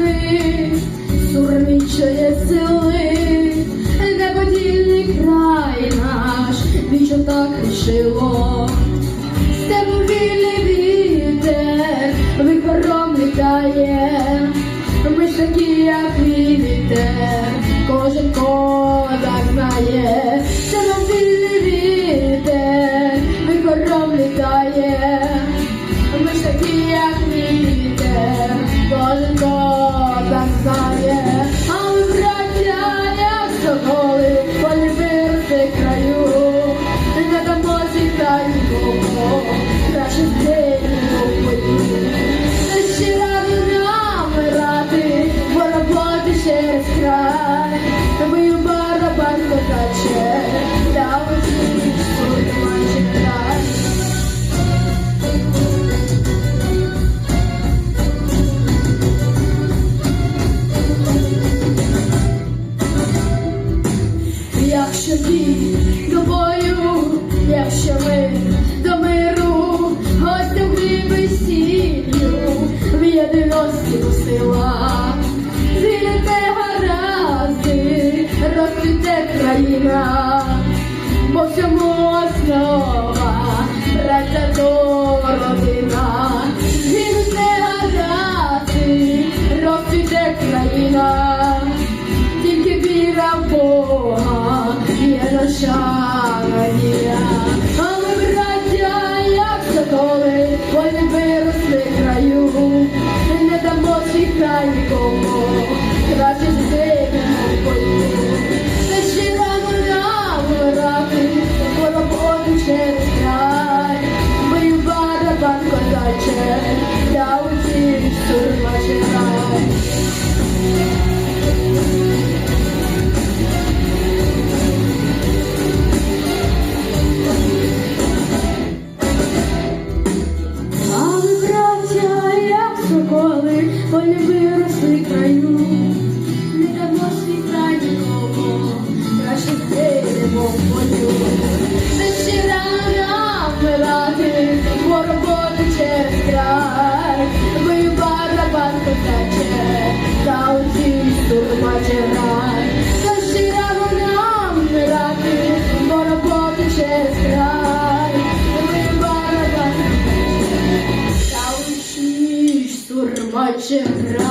землі, сурмічає сили, неподільний край наш, вічо так рішило, Степу вільний вітер, вихором літає, ми ж такі, як вітер. Якщо ти до бою, якщо ми до миру, гостям хліби сіллю, в єдиності сила, звільните гаразди, розцвіте країна, бо всьому основа, праця до родина, звільните гаразди, розцвіте країна виросли краю, не дамо світа нікому, краще зійдемо в бою. Та вмирати, бо роботи край, бою барабан козаче, та усі стурма чирай. Та ще рано вмирати, край, бою барабан та штурмачі грай.